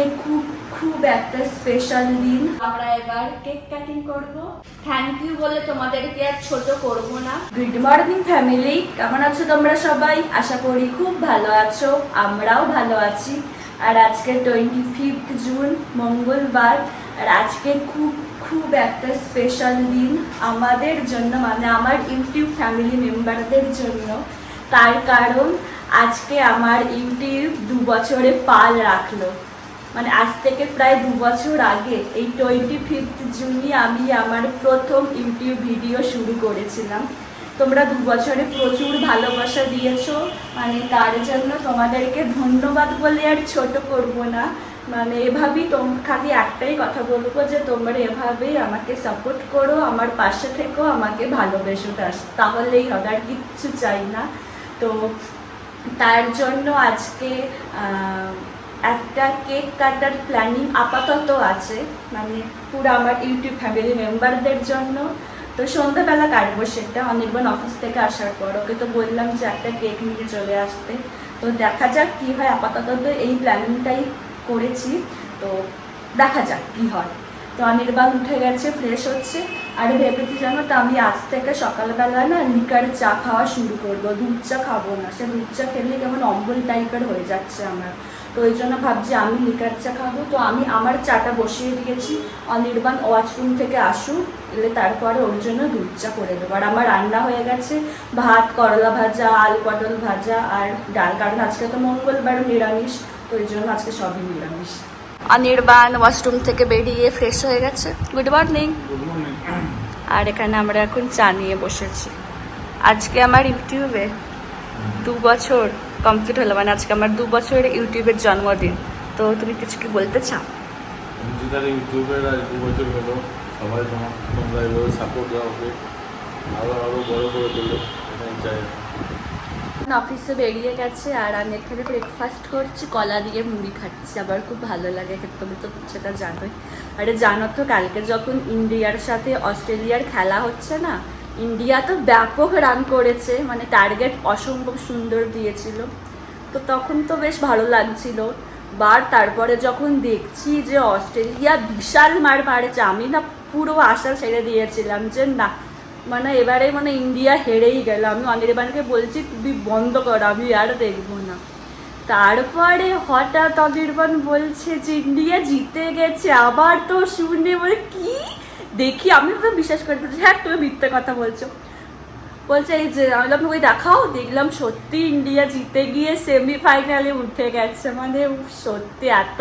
আজকে খুব খুব একটা স্পেশাল দিন। আমরা এবার কেক কাটিং করব। থ্যাংক ইউ বলে তোমাদেরকে আর ছোট করব না। গুড মর্নিং ফ্যামিলি কেমন আছো তোমরা সবাই? আশা করি খুব ভালো আছো। আমরাও ভালো আছি। আর আজকে টোয়েন্টি ফিফথ জুন মঙ্গলবার। আর আজকে খুব খুব একটা স্পেশাল দিন আমাদের জন্য মানে আমার ইউটিউব ফ্যামিলি মেম্বারদের জন্য। তার কারণ আজকে আমার ইউটিউব দু বছরে পাল রাখল। মানে আজ থেকে প্রায় দু বছর আগে এই টোয়েন্টি ফিফথ জুনই আমি আমার প্রথম ইউটিউব ভিডিও শুরু করেছিলাম। তোমরা দু বছরে প্রচুর ভালোবাসা দিয়েছ মানে তার জন্য তোমাদেরকে ধন্যবাদ বলে আর ছোট করব না। মানে এভাবেই তোম, খালি একটাই কথা বলব যে তোমরা এভাবেই আমাকে সাপোর্ট করো, আমার পাশে থেকেও আমাকে ভালোবেসো তাহলেই হবে, আর কিচ্ছু চাই না। তো তার জন্য আজকে একটা কেক কাটার প্ল্যানিং আপাতত আছে মানে পুরো আমার ইউটিউব ফ্যামিলি মেম্বারদের জন্য। তো সন্ধ্যাবেলা কাটবো সেটা, অনির্বাণ অফিস থেকে আসার পর। ওকে তো বললাম যে একটা কেক নিয়ে চলে আসতে। তো দেখা যাক কি হয়, আপাতত তো এই প্ল্যানিংটাই করেছি। তো দেখা যাক কি হয়। তো অনির্বাণ উঠে গেছে ফ্রেশ হচ্ছে। আর ভেবেছি জানো তো, আমি আজ থেকে সকালবেলা না লিকার চা খাওয়া শুরু করব। দুধ চা খাব না। সে দুধ চা খেলে কেমন অম্বল টাইপের হয়ে যাচ্ছে আমার। তো ওই জন্য ভাবছি আমি লিকার চা খাব। তো আমি আমার চাটা বসিয়ে দিয়েছি। অনির্বাণ ওয়াশরুম থেকে আসুক এলে তারপরে ওর জন্য দুধ চা করে দেবো। আর আমার রান্না হয়ে গেছে। ভাত করলা ভাজা আলু পটল ভাজা আর ডাল। কারণ আজকে তো মঙ্গলবার নিরামিষ তো ওই জন্য আজকে সবই নিরামিষ। অনির্বাণ ওয়াশরুম থেকে বেরিয়ে ফ্রেশ হয়ে গেছে। Good morning. গুড মর্নিং আর এখানে আমরা এখন চা নিয়ে বসেছি। আজকে আমার ইউটিউবে দু বছর কমপ্লিট হলো। মানে আজকে আমার দু বছরের ইউটিউবের জন্মদিন। তো তুমি কিছু কি বলতে চাও? ইউটিউবের আজ দু বছর হলো। সবাই তোমরা এভাবে সাপোর্ট দাও ওকে। আরও আরও বড় করে তোলো। এটাই চাই। অফিসে বেরিয়ে গেছে আর আমি এখানে ব্রেকফাস্ট করছি কলা দিয়ে মুড়ি খাচ্ছি। আবার খুব ভালো লাগে তুমি তো সেটা জানোই। আরে জানো তো কালকে যখন ইন্ডিয়ার সাথে অস্ট্রেলিয়ার খেলা হচ্ছে না ইন্ডিয়া তো ব্যাপক রান করেছে মানে টার্গেট অসম্ভব সুন্দর দিয়েছিল। তো তখন তো বেশ ভালো লাগছিল। বার তারপরে যখন দেখছি যে অস্ট্রেলিয়া বিশাল মার মারেছে, আমি না পুরো আশা ছেড়ে দিয়েছিলাম যে না মানে এবারে মানে ইন্ডিয়া হেরেই গেল। আমি অনির্বাণকে বলছি, তুমি বন্ধ করো, আমি আর দেখব না। তারপরে হঠাৎ অনির্বাণ বলছে যে ইন্ডিয়া জিতে গেছে আবার তো শুনে বলে কি? দেখি আমি তো বিশ্বাস পারছি, হ্যাঁ তুমি মিথ্যে কথা বলছো। বলছে এই যে আমি ওই দেখাও দেখলাম সত্যি ইন্ডিয়া জিতে গিয়ে সেমিফাইনালে উঠে গেছে। মানে সত্যি এত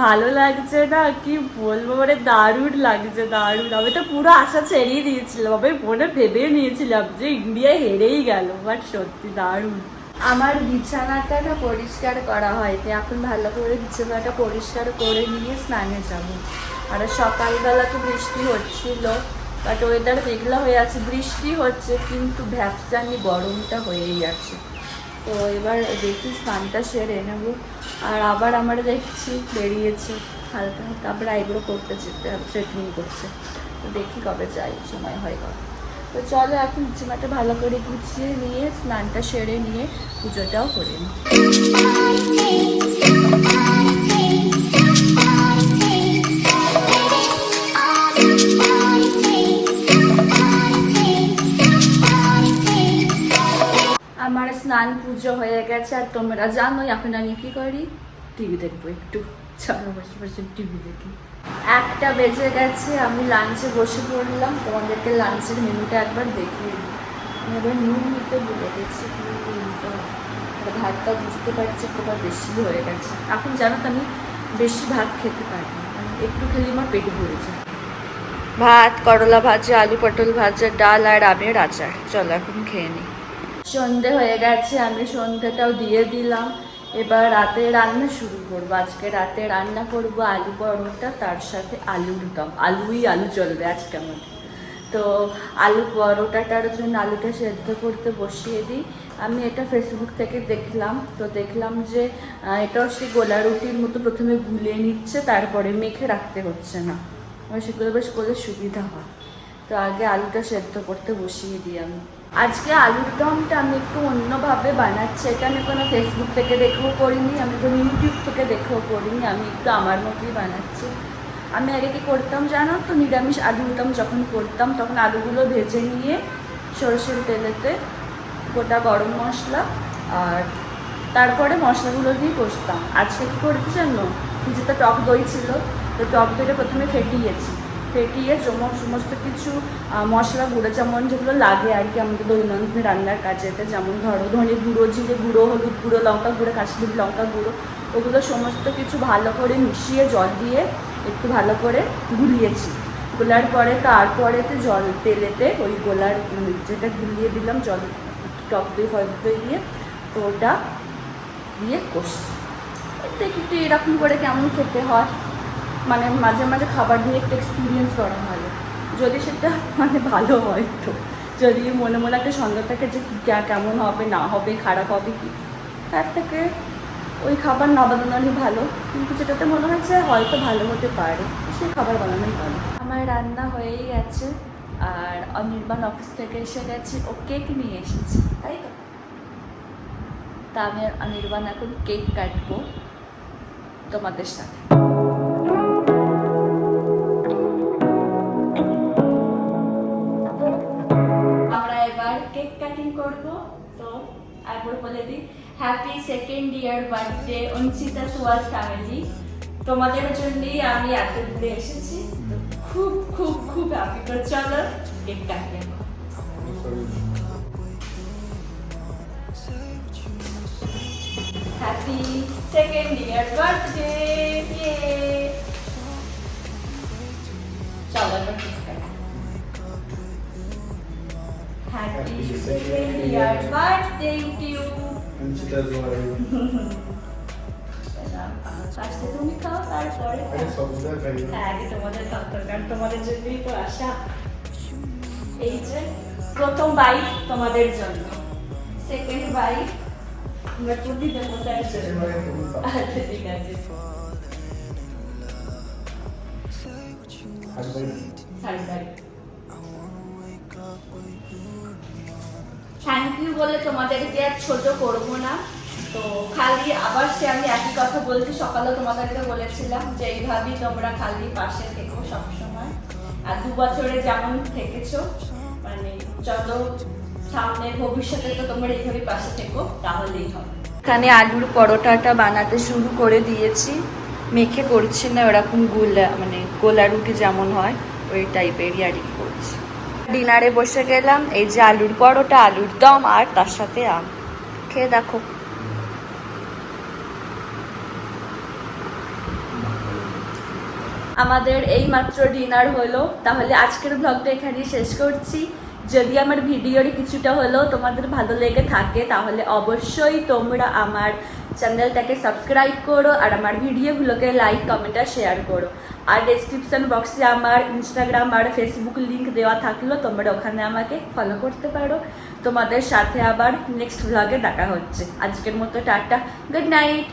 ভালো লাগছে না কি বলব মানে দারুণ লাগছে দারুণ। আমি তো পুরো আশা ছেড়েই দিয়েছিলাম আমি মনে ভেবে নিয়েছিলাম যে ইন্ডিয়া হেরেই গেল বাট সত্যি দারুণ। আমার বিছানাটা না পরিষ্কার করা হয় হয়নি। এখন ভালো করে বিছানাটা পরিষ্কার করে নিয়ে স্নানে যাব। আর সকালবেলা তো বৃষ্টি হচ্ছিল বাট ওয়েদার মেঘলা হয়ে আছে। বৃষ্টি হচ্ছে, কিন্তু ভ্যাপসানি গরমটা হয়েই আছে। তো এবার দেখি স্নানটা সেরে নেব। আর আবার আমরা দেখছি বেরিয়েছে, হালকা হালকা আবার আইব্রো করতে যেতে স্ট্রেটনিং করছে তো দেখি কবে যাই, সময় হয় কবে। তো চলো এখন বিছানাটা ভালো করে গুছিয়ে নিয়ে, স্নানটা সেরে নিয়ে পুজোটাও করে আমার স্নান পুজো হয়ে গেছে আর তোমরা জানোই এখন আমি কি করি? টিভি দেখব একটু চলো বসে বসে টিভি দেখি। একটা বেজে গেছে আমি লাঞ্চে বসে পড়লাম তোমাদেরকে লাঞ্চের মেনুটা একবার আমি এবার নুন নিতে ভুলে গেছি ভাতটা বুঝতে পারছি খুব বেশি হয়ে গেছে। এখন জানো তো আমি বেশি ভাত খেতে পারি মানে একটু খেলে আমার পেট ভরে যায়। ভাত করলা ভাজা আলু পটল ভাজা ডাল আর আমের আচার। চলো এখন খেয়ে নিই সন্ধে হয়ে গেছে আমি সন্ধেটাও দিয়ে দিলাম। এবার রাতে রান্না শুরু করব। আজকে রাতে রান্না করব আলু পরোটা, তার সাথে আলুর দম। আলুই আলু চলবে আজকে আমার তো আলু পরোটাটার জন্য আলুটা সেদ্ধ করতে বসিয়ে দিই। আমি এটা ফেসবুক থেকে দেখলাম। তো দেখলাম যে এটাও সেই গোলা রুটির মতো প্রথমে গুলিয়ে নিচ্ছে, তারপরে মেখে রাখতে হচ্ছে না। আমার সেগুলো বেশ করলে সুবিধা হয়। তো আগে আলুটা সেদ্ধ করতে বসিয়ে দিই আমি। আজকে আলুর দমটা আমি একটু অন্যভাবে বানাচ্ছি। এটা আমি কোনো ফেসবুক থেকে দেখেও করিনি, আমি কোনো ইউটিউব থেকে দেখেও করিনি, আমি একটু আমার মতোই বানাচ্ছি। আমি আগে কি করতাম জানো তো? নিরামিষ আলুর দম যখন করতাম, তখন আলুগুলো ভেজে নিয়ে সরষের তেলেতে গোটা গরম মশলা আর তারপরে মশলাগুলো দিয়ে কষতাম। আজকে কী করেছি জানো? ফ্রিজেতে টক দই ছিল, তো টক দইটা প্রথমে ফেটিয়েছি। ফেটিয়ে সমস্ত সমস্ত কিছু মশলা গুঁড়ো যেমন যেগুলো লাগে আর কি আমাদের দৈনন্দিন রান্নার কাজেতে যেমন ধরো ধনে গুঁড়ো জিরে গুঁড়ো হলুদ গুঁড়ো লঙ্কা গুঁড়ো কাশ্মীরি লঙ্কা গুঁড়ো ওগুলো সমস্ত কিছু ভালো করে মিশিয়ে জল দিয়ে একটু ভালো করে গুলিয়েছি। গোলার পরে তারপরেতে জল তেলেতে ওই গোলার উম, যেটা গুলিয়ে দিলাম জল টক দই ফল দই দিয়ে তো ওটা দিয়ে কষছি। দেখি একটু এরকম করে কেমন খেতে হয়। মানে মাঝে মাঝে খাবার নিয়ে একটু এক্সপিরিয়েন্স করা ভালো। যদি সেটা মানে ভালো হয় তো যদি মনে মনে একটা সন্দেহ থাকে যে কেমন হবে, না হবে, খারাপ হবে কি, তার থেকে ওই খাবার না বানানোই ভালো। কিন্তু যেটাতে মনে হচ্ছে হয়তো ভালো হতে পারে, সেই খাবার বানানোই ভালো। আমার রান্না হয়েই গেছে, আর অনির্বাণ অফিস থেকে এসে গেছে, ও কেক নিয়ে এসেছে, তাই তো? তা আমি অনির্বাণ এখন কেক কাটবো তোমাদের সাথে। কেক কাটিং করব। তো একবার বলে দিই happy second year birthday Anchita সোয়াল ফ্যামিলি তোমাদের জন্যই আমি এত দূরে এসেছি। খুব খুব খুব হ্যাপি তো চলো কেক কাটি এখন। হ্যাপি সেকেন্ড ইয়ার তুমি খাও তারপরে হ্যাঁ আগে তোমাদের খাওয়া দরকার তোমাদের জন্যই তো আশা এই যে প্রথম বাইক তোমাদের জন্য সেকেন্ড বাইক আমরা প্রতি দেবতার জন্য আচ্ছা ঠিক আছে থ্যাংক ইউ বলে তোমাদেরকে আর ছোট করব না। তো খালি আবার সে আমি একই কথা বলছি, সকালে তোমাদেরকে বলেছিলাম যে এইভাবেই তোমরা খালি পাশে থেকো সবসময়। আর দু বছরে যেমন থেকেছো মানে চলো সামনে ভবিষ্যতে তো তোমরা এইভাবেই পাশে থেকো, তাহলেই হবে। এখানে আলুর পরোটাটা বানাতে শুরু করে দিয়েছি। মেখে করছি না, ওরকম গোলা মানে গোলা রুটি যেমন হয়, ওই টাইপেরই আর কি করছি। ডিনারে বসে গেলাম। এই যে আলুর পরোটা, আলুর দম আর তার সাথে আম। খেয়ে দেখো। আমাদের এই মাত্র ডিনার হলো। তাহলে আজকের ব্লগটা এখানেই শেষ করছি। যদি আমার ভিডিওর কিছুটা হলেও তোমাদের ভালো লেগে থাকে, তাহলে অবশ্যই তোমরা আমার চ্যানেলটাকে সাবস্ক্রাইব করো আর আমার ভিডিওগুলোকে লাইক কমেন্ট আর শেয়ার করো আর ডিসক্রিপশন বক্সে আমার ইনস্টাগ্রাম আর ফেসবুক লিঙ্ক দেওয়া থাকল তোমরা ওখানে আমাকে ফলো করতে পারো তোমাদের সাথে আবার নেক্সট ব্লগে দেখা হচ্ছে আজকের মতো টাটা গুড নাইট